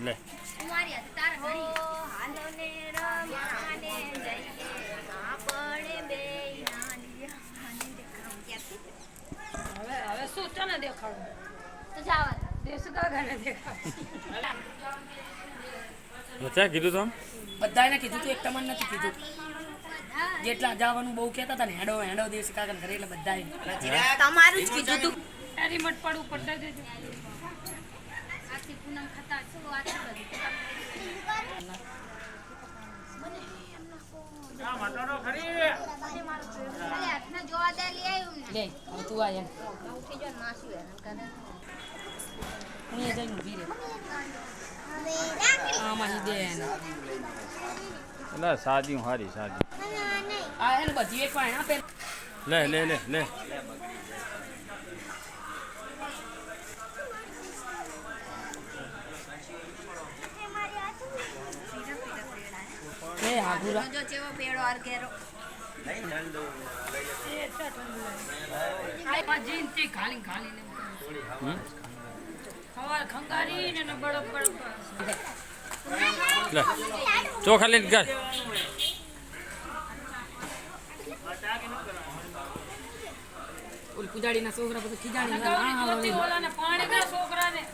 લે? હવે હવે શું તને દેખાડું તો જાવા દેશ કાકાને દેખાડ બચ્ચા કીધું તો આમ? બધાને કીધું તું એક તમને નથી કીધું. જેટલા જવાનું બહુ કહેતા હતા ને હેડો હેડો દેશ કાકા ઘરે એટલે બધાએ તમારું જ કીધું તું. તારી મટ પડું પટાઈ દેજો. આથી પૂનમ ખાતા છો આથી બધું. અરે હાથના જોવા લે લે લે ને. એ હાગુરા જો ચેવો પેડો આર ઘેરો. આ જીનથી ખાલી ખાલી હમ? ખવાર ખંગારીને ને ચોખા લઈને કર ઓલી પૂજાડીના છોકરા પછી ખીજાણી ગૌરી પાણી છોકરા સો